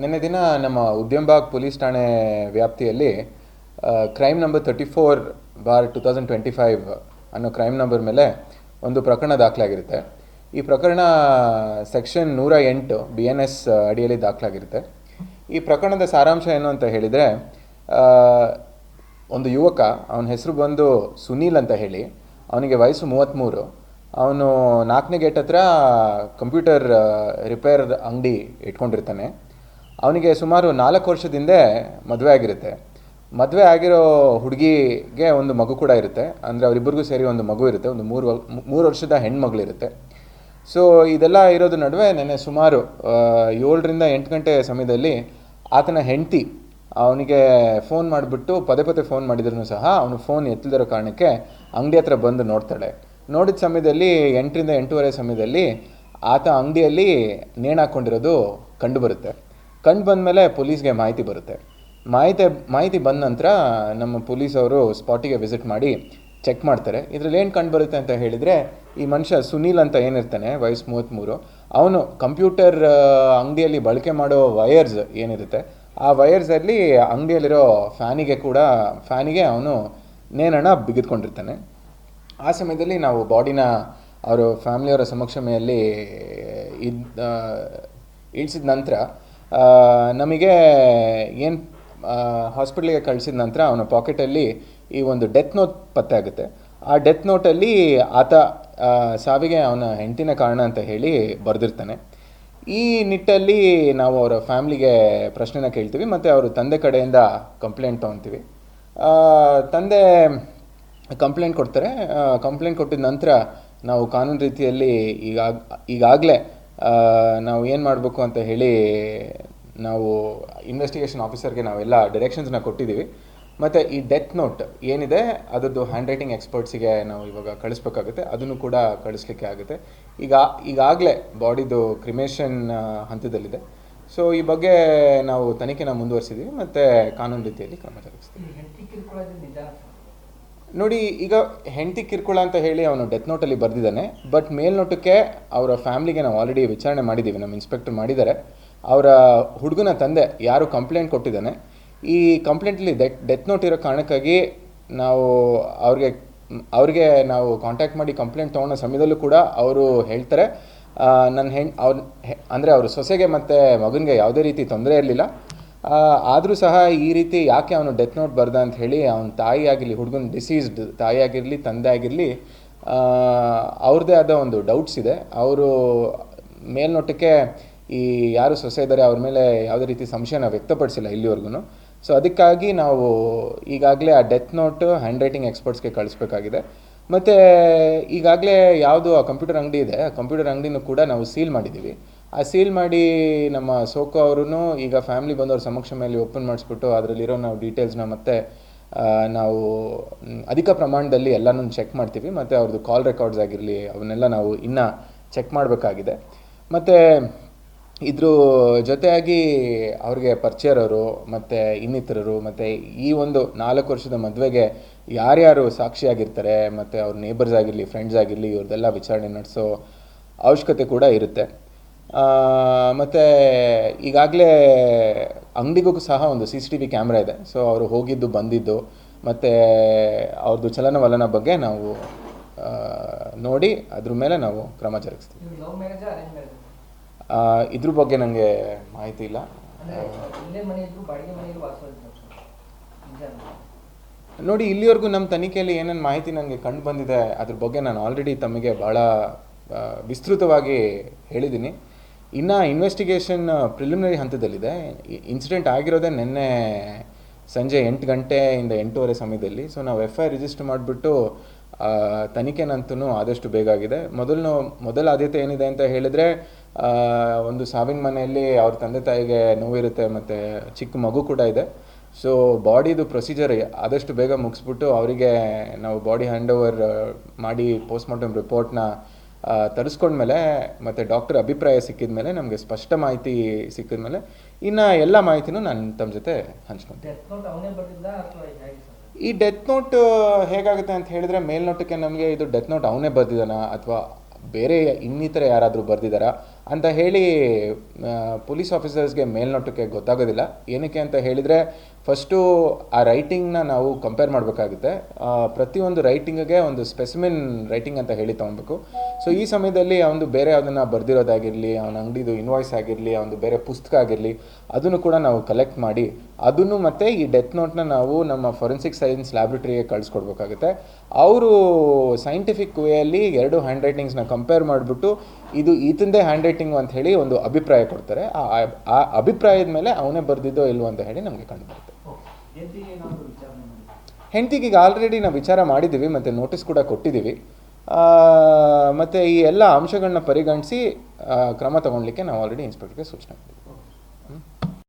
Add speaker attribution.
Speaker 1: ನಿನ್ನೆ ದಿನ ನಮ್ಮ ಉದ್ಯಮಬಾಗ್ ಪೊಲೀಸ್ ಠಾಣೆ ವ್ಯಾಪ್ತಿಯಲ್ಲಿ crime number thirty four bar two thousand twenty five ಅನ್ನೋ ಕ್ರೈಮ್ ನಂಬರ್ ಮೇಲೆ ಒಂದು ಪ್ರಕರಣ ದಾಖಲಾಗಿರುತ್ತೆ. ಈ ಪ್ರಕರಣ ಸೆಕ್ಷನ್ ನೂರ ಎಂಟು ಬಿ ಎನ್ ಎಸ್ ಅಡಿಯಲ್ಲಿ ದಾಖಲಾಗಿರುತ್ತೆ. ಈ ಪ್ರಕರಣದ ಸಾರಾಂಶ ಏನು ಅಂತ ಹೇಳಿದರೆ ಒಂದು ಯುವಕ, ಅವನ ಹೆಸರು ಬಂದು ಸುನೀಲ್ ಅಂತ ಹೇಳಿ, ಅವನಿಗೆ ವಯಸ್ಸು ಮೂವತ್ತ್ಮೂರು ಅವನು ನಾಲ್ಕನೇ ಗೇಟ್ ಹತ್ರ ಕಂಪ್ಯೂಟರ್ ರಿಪೇರ್ ಅಂಗಡಿ ಇಟ್ಕೊಂಡಿರ್ತಾನೆ. ಅವನಿಗೆ ಸುಮಾರು ನಾಲ್ಕು ವರ್ಷದಿಂದ ಮದುವೆ ಆಗಿರುತ್ತೆ. ಮದುವೆ ಆಗಿರೋ ಹುಡುಗಿಗೆ ಒಂದು ಮಗು ಕೂಡ ಇರುತ್ತೆ. ಅಂದರೆ ಅವರಿಬ್ಬರಿಗೂ ಸೇರಿ ಒಂದು ಮಗು ಇರುತ್ತೆ. ಒಂದು ಮೂರು ಮೂರು ವರ್ಷದ ಹೆಣ್ಮಗಳಿರುತ್ತೆ. ಸೊ ಇದೆಲ್ಲ ಇರೋದ್ರ ನಡುವೆ ನೆನ್ನೆ ಸುಮಾರು ಏಳರಿಂದ ಎಂಟು ಗಂಟೆ ಸಮಯದಲ್ಲಿ ಆತನ ಹೆಂಡತಿ ಅವನಿಗೆ ಫೋನ್ ಮಾಡಿಬಿಟ್ಟು ಪದೇ ಪದೇ ಫೋನ್ ಮಾಡಿದ್ರು ಸಹ ಅವನು ಫೋನ್ ಎತ್ತಲಿರೋ ಕಾರಣಕ್ಕೆ ಅಂಗಡಿ ಹತ್ರ ಬಂದು ನೋಡ್ತಾಳೆ. ನೋಡಿದ ಸಮಯದಲ್ಲಿ, ಎಂಟರಿಂದ ಎಂಟೂವರೆ ಸಮಯದಲ್ಲಿ ಆತ ಅಂಗಡಿಯಲ್ಲಿ ನೇಣಾಕೊಂಡಿರೋದು ಕಂಡು ಬರುತ್ತೆ ಕಂಡು ಬಂದಮೇಲೆ ಪೊಲೀಸ್ಗೆ ಮಾಹಿತಿ ಬರುತ್ತೆ. ಮಾಹಿತಿ ಮಾಹಿತಿ ಬಂದ ನಂತರ ನಮ್ಮ ಪೊಲೀಸವರು ಸ್ಪಾಟಿಗೆ ವಿಸಿಟ್ ಮಾಡಿ ಚೆಕ್ ಮಾಡ್ತಾರೆ. ಇದರಲ್ಲಿ ಏನು ಕಂಡು ಬರುತ್ತೆ ಅಂತ ಹೇಳಿದರೆ, ಈ ಮನುಷ್ಯ ಸುನೀಲ್ ಅಂತ ಏನಿರ್ತಾನೆ, ವಯಸ್ಸು ಮೂವತ್ತ್ಮೂರು, ಅವನು ಕಂಪ್ಯೂಟರ್ ಅಂಗಡಿಯಲ್ಲಿ ಬಳಕೆ ಮಾಡೋ ವಯರ್ಸ್ ಏನಿರುತ್ತೆ, ಆ ವಯರ್ಸಲ್ಲಿ ಅಂಗಡಿಯಲ್ಲಿರೋ ಫ್ಯಾನಿಗೆ ಕೂಡ, ಫ್ಯಾನಿಗೆ ಅವನು ನೇನಣ್ಣ ಬಿಗಿದ್ಕೊಂಡಿರ್ತಾನೆ. ಆ ಸಮಯದಲ್ಲಿ ನಾವು ಬಾಡಿನ ಅವರ ಫ್ಯಾಮಿಲಿಯವರ ಸಮಕ್ಷಮೆಯಲ್ಲಿ ಇದ್ ಇಳಿಸಿದ ನಂತರ ನಮಗೆ ಏನು ಹಾಸ್ಪಿಟ್ಲಿಗೆ ಕಳಿಸಿದ ನಂತರ ಅವನ ಪಾಕೆಟಲ್ಲಿ ಈ ಒಂದು ಡೆತ್ ನೋಟ್ ಪತ್ತೆ ಆಗುತ್ತೆ. ಆ ಡೆತ್ ನೋಟಲ್ಲಿ ಆತ ಸಾವಿಗೆ ಅವನ ಹೆಂಡತಿನ ಕಾರಣ ಅಂತ ಹೇಳಿ ಬರೆದಿರ್ತಾನೆ. ಈ ನಿಟ್ಟಲ್ಲಿ ನಾವು ಅವರ ಫ್ಯಾಮ್ಲಿಗೆ ಪ್ರಶ್ನೆನ ಕೇಳ್ತೀವಿ, ಮತ್ತು ಅವರು ತಂದೆ ಕಡೆಯಿಂದ ಕಂಪ್ಲೇಂಟ್ ತೊಗೊತೀವಿ. ತಂದೆ ಕಂಪ್ಲೇಂಟ್ ಕೊಡ್ತಾರೆ. ಕಂಪ್ಲೇಂಟ್ ಕೊಟ್ಟಿದ ನಂತರ ನಾವು ಕಾನೂನು ರೀತಿಯಲ್ಲಿ ಈಗಾಗ, ಈಗಾಗಲೇ ನಾವು ಏನು ಮಾಡಬೇಕು ಅಂತ ಹೇಳಿ ನಾವು ಇನ್ವೆಸ್ಟಿಗೇಷನ್ ಆಫೀಸರ್ಗೆ ನಾವೆಲ್ಲ ಡೈರೆಕ್ಷನ್ಸ್ನ ಕೊಟ್ಟಿದ್ದೀವಿ ಮತ್ತು ಈ ಡೆತ್ ನೋಟ್ ಏನಿದೆ, ಅದರದ್ದು ಹ್ಯಾಂಡ್ ರೈಟಿಂಗ್ ಎಕ್ಸ್ಪರ್ಟ್ಸಿಗೆ ನಾವು ಇವಾಗ ಕಳಿಸ್ಬೇಕಾಗುತ್ತೆ. ಅದನ್ನು ಕೂಡ ಕಳಿಸ್ಲಿಕ್ಕೆ ಆಗುತ್ತೆ. ಈಗ, ಈಗಾಗಲೇ ಬಾಡಿದು ಕ್ರಿಮೇಷನ್ ಹಂತದಲ್ಲಿದೆ. ಸೊ ಈ ಬಗ್ಗೆ ನಾವು ತನಿಖೆನ ಮುಂದುವರಿಸಿದ್ದೀವಿ ಮತ್ತು ಕಾನೂನು ರೀತಿಯಲ್ಲಿ ಕ್ರಮ ಜರುಗಿಸ್ತೀವಿ
Speaker 2: ಈ ಹೆಂಡತಿ ಕಿರ್ಕೊಳ್ಳೋದು ನಿಜ
Speaker 1: ನೋಡಿ, ಈಗ ಹೆಂಡತಿ ಕಿರ್ಕುಳ ಅಂತ ಹೇಳಿ ಅವನು ಡೆತ್ ನೋಟಲ್ಲಿ ಬರೆದಿದ್ದಾನೆ ಬಟ್ ಮೇಲ್ನೋಟಕ್ಕೆ ಅವರ ಫ್ಯಾಮಿಲಿಗೆ ನಾವು ಆಲ್ರೆಡಿ ವಿಚಾರಣೆ ಮಾಡಿದ್ದೀವಿ, ನಮ್ಮ ಇನ್ಸ್ಪೆಕ್ಟರ್ ಮಾಡಿದ್ದಾರೆ. ಅವರ ಹುಡುಗನ ತಂದೆ ಯಾರು ಕಂಪ್ಲೇಂಟ್ ಕೊಟ್ಟಿದ್ದಾನೆ, ಈ ಕಂಪ್ಲೇಂಟಲ್ಲಿ ಡೆತ್ ಡೆತ್ ನೋಟ್ ಇರೋ ಕಾರಣಕ್ಕಾಗಿ ನಾವು ಅವ್ರಿಗೆ ಅವ್ರಿಗೆ ನಾವು ಕಾಂಟ್ಯಾಕ್ಟ್ ಮಾಡಿ ಕಂಪ್ಲೇಂಟ್ ತೊಗೊಂಡ ಸಮಯದಲ್ಲೂ ಕೂಡ ಅವರು ಹೇಳ್ತಾರೆ. ನನ್ನ ಹೆಣ್, ಅವ್ರ ಅಂದರೆ ಅವರು ಸೊಸೆಗೆ ಮತ್ತು ಮಗನಿಗೆ ಯಾವುದೇ ರೀತಿ ತೊಂದರೆ ಇರಲಿಲ್ಲ. ಆದರೂ ಸಹ ಈ ರೀತಿ ಯಾಕೆ ಅವನು ಡೆತ್ ನೋಟ್ ಬರ್ದ ಅಂತ ಹೇಳಿ ಅವನ ತಾಯಿ ಆಗಿರಲಿ ಹುಡುಗನ ಡಿಸೀಸ್ಡ್ ತಾಯಿ ಆಗಿರಲಿ ತಂದೆ ಆಗಿರಲಿ ಅವ್ರದ್ದೇ ಆದ ಒಂದು ಡೌಟ್ಸ್ ಇದೆ. ಅವರು ಮೇಲ್ನೋಟಕ್ಕೆ ಈ ಯಾರು ಸೊಸೆ ಇದ್ದಾರೆ ಅವ್ರ ಮೇಲೆ ಯಾವುದೇ ರೀತಿ ಸಂಶಯನ ವ್ಯಕ್ತಪಡಿಸಿಲ್ಲ ಇಲ್ಲಿವರೆಗೂ ಸೊ ಅದಕ್ಕಾಗಿ ನಾವು ಈಗಾಗಲೇ ಆ ಡೆತ್ ನೋಟ್ ಹ್ಯಾಂಡ್ ರೈಟಿಂಗ್ ಎಕ್ಸ್ಪರ್ಟ್ಸ್ಗೆ ಕಳಿಸ್ಬೇಕಾಗಿದೆ. ಮತ್ತು ಈಗಾಗಲೇ ಯಾವುದು ಆ ಕಂಪ್ಯೂಟರ್ ಅಂಗಡಿ ಇದೆ. ಆ ಕಂಪ್ಯೂಟರ್ ಅಂಗಡಿನೂ ಕೂಡ ನಾವು ಸೀಲ್ ಮಾಡಿದ್ದೀವಿ. ಆ ಸೀಲ್ ಮಾಡಿ ನಮ್ಮ ಸೋಕೋ ಅವರು ಈಗ ಫ್ಯಾಮಿಲಿ ಬಂದವ್ರ ಸಮಕ್ಷ ಮೇಲೆ ಓಪನ್ ಮಾಡಿಸ್ಬಿಟ್ಟು ಅದರಲ್ಲಿರೋ ನಾವು ಡೀಟೇಲ್ಸ್ನ ಮತ್ತೆ ನಾವು ಅಧಿಕ ಪ್ರಮಾಣದಲ್ಲಿ ಎಲ್ಲನೂ ಚೆಕ್ ಮಾಡ್ತೀವಿ. ಮತ್ತು ಅವ್ರದ್ದು ಕಾಲ್ ರೆಕಾರ್ಡ್ಸ್ ಆಗಿರಲಿ, ಅವನ್ನೆಲ್ಲ ನಾವು ಇನ್ನೂ ಚೆಕ್ ಮಾಡಬೇಕಾಗಿದೆ. ಮತ್ತು ಇದ್ರ ಜೊತೆಯಾಗಿ ಅವ್ರಿಗೆ ಪರಿಚಯರವರು, ಮತ್ತು ಇನ್ನಿತರರು, ಮತ್ತು ಈ ಒಂದು ನಾಲ್ಕು ವರ್ಷದ ಮದುವೆಗೆ ಯಾರ್ಯಾರು ಸಾಕ್ಷಿಯಾಗಿರ್ತಾರೆ, ಮತ್ತು ಅವ್ರ ನೇಬರ್ಸ್ ಆಗಿರಲಿ ಫ್ರೆಂಡ್ಸ್ ಆಗಿರಲಿ ಇವ್ರದ್ದೆಲ್ಲ ವಿಚಾರಣೆ ನಡೆಸೋ ಅವಶ್ಯಕತೆ ಕೂಡ ಇರುತ್ತೆ. ಮತ್ತು ಈಗಾಗಲೇ ಅಂಗಡಿಗೂ ಸಹ ಒಂದು C C T V camera ಇದೆ. ಸೊ ಅವರು ಹೋಗಿದ್ದು ಬಂದಿದ್ದು ಮತ್ತು ಅವ್ರದ್ದು ಚಲನವಲನ ಬಗ್ಗೆ ನಾವು ನೋಡಿ ಅದ್ರ ಮೇಲೆ ನಾವು ಕ್ರಮ ಜರುಗಿಸ್ತೀವಿ. ಇದ್ರ ಬಗ್ಗೆ ನನಗೆ ಮಾಹಿತಿ ಇಲ್ಲ. ನೋಡಿ ಇಲ್ಲಿವರೆಗೂ ನಮ್ಮ ತನಿಖೆಯಲ್ಲಿ ಏನೇನು ಮಾಹಿತಿ ನನಗೆ ಕಂಡು ಬಂದಿದೆ ಅದ್ರ ಬಗ್ಗೆ ನಾನು ಆಲ್ರೆಡಿ ತಮಗೆ ಭಾಳ ವಿಸ್ತೃತವಾಗಿ ಹೇಳಿದ್ದೀನಿ. ಇನ್ನು ಇನ್ವೆಸ್ಟಿಗೇಷನ್ ಪ್ರಿಲಿಮಿನರಿ ಹಂತದಲ್ಲಿದೆ. ಇನ್ಸಿಡೆಂಟ್ ಆಗಿರೋದೇ ನಿನ್ನೆ ಸಂಜೆ ಎಂಟು ಗಂಟೆಯಿಂದ ಎಂಟೂವರೆ ಸಮಯದಲ್ಲಿ. ಸೊ ನಾವು ಎಫ್ ಐ ರಿಜಿಸ್ಟರ್ ಮಾಡಿಬಿಟ್ಟು ತನಿಖೆನಂತೂ ಆದಷ್ಟು ಬೇಗ ಆಗಿದೆ. ಮೊದಲು ಮೊದಲ ಆದ್ಯತೆ ಏನಿದೆ ಅಂತ ಹೇಳಿದರೆ ಒಂದು ಸಾವಿನ ಮನೆಯಲ್ಲಿ ಅವ್ರ ತಂದೆ ತಾಯಿಗೆ ನೋವಿರುತ್ತೆ ಮತ್ತು ಚಿಕ್ಕ ಮಗು ಕೂಡ ಇದೆ. ಸೊ ಬಾಡಿದು ಪ್ರೊಸೀಜರ್ ಆದಷ್ಟು ಬೇಗ ಮುಗಿಸ್ಬಿಟ್ಟು, ಅವರಿಗೆ ನಾವು ಬಾಡಿ ಹ್ಯಾಂಡ್ ಓವರ್ ಮಾಡಿ ಪೋಸ್ಟ್ಮಾರ್ಟಮ್ ರಿಪೋರ್ಟ್ನ ತರಿಸ್ಕೊಂಡ್ಮೇಲೆ ಮತ್ತು ಡಾಕ್ಟರ್ ಅಭಿಪ್ರಾಯ ಸಿಕ್ಕಿದ ಮೇಲೆ ನಮಗೆ ಸ್ಪಷ್ಟ ಮಾಹಿತಿ ಸಿಕ್ಕಿದ ಮೇಲೆ ಇನ್ನು ಎಲ್ಲ ಮಾಹಿತಿನೂ ನಾನು ತಮ್ಮ ಜೊತೆ ಹಂಚ್ಕೊತೀನಿ. ಈ ಡೆತ್ ನೋಟ್ ಹೇಗಾಗುತ್ತೆ ಅಂತ ಹೇಳಿದ್ರೆ ಮೇಲ್ನೋಟಕ್ಕೆ ನಮಗೆ ಇದು ಡೆತ್ ನೋಟ್ ಅವನೇ ಬರ್ದಿದ್ದಾನ ಅಥವಾ ಬೇರೆ ಇನ್ನಿತರ ಯಾರಾದರೂ ಬರ್ದಿದ್ದಾರಾ ಅಂತ ಹೇಳಿ ಪೊಲೀಸ್ ಆಫೀಸರ್ಸ್ಗೆ ಮೇಲ್ನೋಟಕ್ಕೆ ಗೊತ್ತಾಗೋದಿಲ್ಲ. ಏನಕ್ಕೆ ಅಂತ ಹೇಳಿದರೆ ಫಸ್ಟು ಆ ರೈಟಿಂಗ್ನ ನಾವು ಕಂಪೇರ್ ಮಾಡಬೇಕಾಗುತ್ತೆ. ಪ್ರತಿಯೊಂದು ರೈಟಿಂಗ್ಗೆ ಒಂದು ಸ್ಪೆಸಿಮಿನ್ ರೈಟಿಂಗ್ ಅಂತ ಹೇಳಿ ತೊಗೊಬೇಕು. ಸೊ ಈ ಸಮಯದಲ್ಲಿ ಅವನು ಬೇರೆ ಅದನ್ನು ಬರೆದಿರೋದಾಗಿರಲಿ ಅವನ ಅಂಗಡಿದು ಇನ್ವಾಯ್ಸ್ ಆಗಿರಲಿ ಅವನು ಬೇರೆ ಪುಸ್ತಕ ಆಗಿರಲಿ ಅದನ್ನು ಕೂಡ ನಾವು ಕಲೆಕ್ಟ್ ಮಾಡಿ ಅದನ್ನು ಮತ್ತು ಈ ಡೆತ್ ನೋಟ್ನ ನಾವು ನಮ್ಮ ಫೊರೆನ್ಸಿಕ್ ಸೈನ್ಸ್ ಲ್ಯಾಬ್ರೇಟರಿಗೆ ಕಳಿಸ್ಕೊಡ್ಬೇಕಾಗುತ್ತೆ. ಅವರು ಸೈಂಟಿಫಿಕ್ ವೇಯಲ್ಲಿ ಎರಡು ಹ್ಯಾಂಡ್ ರೈಟಿಂಗ್ಸ್ನ ಕಂಪೇರ್ ಮಾಡಿಬಿಟ್ಟು ಇದು ಈತಂದೇ ಹ್ಯಾಂಡ್ ರೈಟಿಂಗ್ ಅಂತ ಹೇಳಿ ಒಂದು ಅಭಿಪ್ರಾಯ ಕೊಡ್ತಾರೆ. ಆ ಆ ಅಭಿಪ್ರಾಯದ ಮೇಲೆ ಅವನೇ ಬರೆದಿದ್ದೋ ಇಲ್ವೋ ಅಂತ ಹೇಳಿ ನಮಗೆ ಕಂಡು ಬರುತ್ತೆ ಹೆಂಡತಿಗೆ ಈಗ ಆಲ್ರೆಡಿ ನಾವು ವಿಚಾರ ಮಾಡಿದ್ದೀವಿ ಮತ್ತು ನೋಟಿಸ್ ಕೂಡ ಕೊಟ್ಟಿದ್ದೀವಿ ಮತ್ತು ಈ ಎಲ್ಲ ಅಂಶಗಳನ್ನ ಪರಿಗಣಿಸಿ ಕ್ರಮ ತಗೊಳ್ಲಿಕ್ಕೆ ನಾವು ಆಲ್ರೆಡಿ ಇನ್ಸ್ಪೆಕ್ಟರ್ಗೆ ಸೂಚನೆ ಮಾಡಿದ್ದೀವಿ